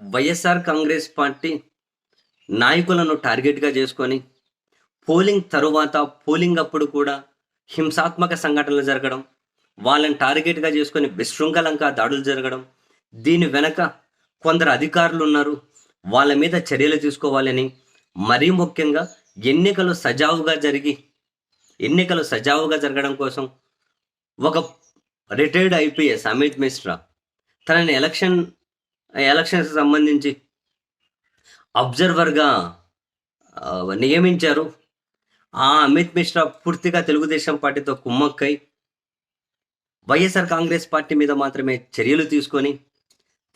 YSR Congress party నాయకులను టార్గెట్గా చేసుకొని పోలింగ్ తరువాత పోలింగ్ అప్పుడు కూడా హింసాత్మక సంఘటనలు జరగడం వాళ్ళని టార్గెట్గా చేసుకొని విశృంఖలంగా దాడులు జరగడం దీని వెనక కొందరు అధికారులు ఉన్నారు. వాళ్ళ మీద చర్యలు తీసుకోవాలని మరీ ముఖ్యంగా ఎన్నికలు సజావుగా జరిగి ఎన్నికలు సజావుగా జరగడం కోసం ఒక రిటైర్డ్ ఐపీఎస్ అమిత్ మిశ్రా తనని ఎలక్షన్ ఎలక్షన్స్ సంబంధించి అబ్జర్వర్గా నియమించారు. ఆ అమిత్ మిశ్రా పూర్తిగా తెలుగుదేశం పార్టీతో కుమ్మక్కై వైఎస్ఆర్ కాంగ్రెస్ పార్టీ మీద మాత్రమే చర్యలు తీసుకొని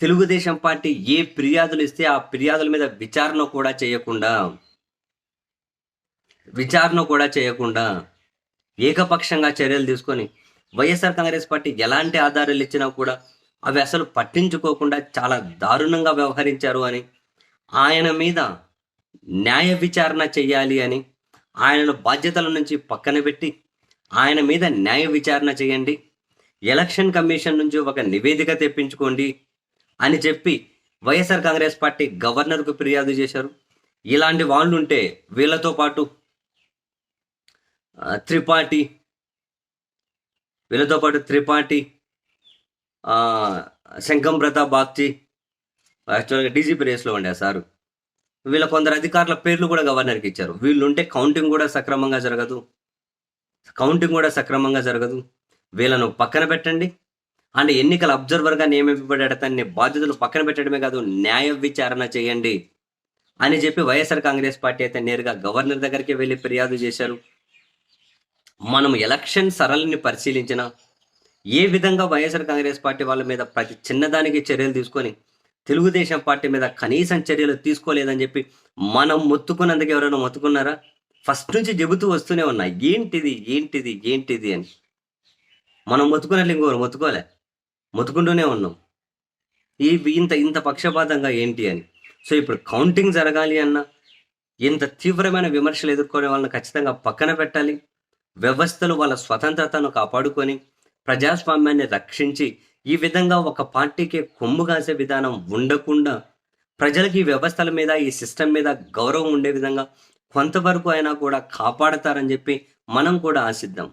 తెలుగుదేశం పార్టీ ఏ ఫిర్యాదులు ఇస్తే ఆ ఫిర్యాదుల మీద విచారణ కూడా చేయకుండా విచారణ కూడా చేయకుండా ఏకపక్షంగా చర్యలు తీసుకొని వైఎస్ఆర్ కాంగ్రెస్ పార్టీ ఎలాంటి ఆధారాలు ఇచ్చినా కూడా అవి అసలు పట్టించుకోకుండా చాలా దారుణంగా వ్యవహరించారు అని ఆయన మీద న్యాయ విచారణ చేయాలి అని ఆయనను బాధ్యతల నుంచి పక్కన పెట్టి ఆయన మీద న్యాయ విచారణ చేయండి ఎలక్షన్ కమిషన్ నుంచి ఒక నివేదిక తెప్పించుకోండి అని చెప్పి వైఎస్ఆర్ కాంగ్రెస్ పార్టీ గవర్నర్కు ఫిర్యాదు చేశారు. ఇలాంటి వాళ్ళు ఉంటే వీళ్ళతో పాటు త్రిపాఠి వీళ్ళతో పాటు త్రిపాఠి శంకం ప్రతాప్ బాగ్చి యాక్చువల్గా డీజీపీ రేస్లో ఉండే సారు. వీళ్ళ కొందరు అధికారుల పేర్లు కూడా గవర్నర్కి ఇచ్చారు. వీళ్ళు ఉంటే కౌంటింగ్ కూడా సక్రమంగా జరగదు. కౌంటింగ్ కూడా సక్రమంగా జరగదు. వీళ్ళను పక్కన పెట్టండి. అండ్ ఎన్నికల అబ్జర్వర్గా నియమింపబడేటన్ని బాధ్యతలు పక్కన పెట్టడమే కాదు న్యాయ విచారణ చేయండి అని చెప్పి వైఎస్ఆర్ కాంగ్రెస్ పార్టీ అయితే నేరుగా గవర్నర్ దగ్గరికి వెళ్ళి ఫిర్యాదు చేశారు. మనం ఎలక్షన్ సరళిని పరిశీలించిన ఏ విధంగా వైఎస్ఆర్ కాంగ్రెస్ పార్టీ వాళ్ళ మీద ప్రతి చిన్నదానికి చర్యలు తీసుకొని తెలుగుదేశం పార్టీ మీద కనీసం చర్యలు తీసుకోలేదని చెప్పి మనం మొత్తుకున్నందుకు ఎవరైనా మొత్తుకున్నారా? ఫస్ట్ నుంచి చెబుతూ వస్తూనే ఉన్నా ఏంటిది? ఏంటిది? ఏంటిది? అని. మనం మొత్తుకున్నట్లు ఇంకోరు మొత్తుకోలే. మొత్తుకుంటూనే ఉన్నాం. ఈ ఇంత ఇంత పక్షపాతంగా ఏంటి అని. సో ఇప్పుడు కౌంటింగ్ జరగాలి అన్న ఇంత తీవ్రమైన విమర్శలు ఎదుర్కొనే వాళ్ళని ఖచ్చితంగా పక్కన పెట్టాలి. వ్యవస్థలు వాళ్ళ స్వతంత్రతను కాపాడుకొని ప్రజాస్వామ్యాన్ని రక్షించి ఈ విధంగా ఒక పార్టీకి కొమ్ము కాసే విధానం ఉండకుండా ప్రజలకి ఈ వ్యవస్థల మీద ఈ సిస్టమ్ మీద గౌరవం ఉండే విధంగా కొంతవరకు అయినా కూడా కాపాడతారని చెప్పి మనం కూడా ఆశిద్దాం.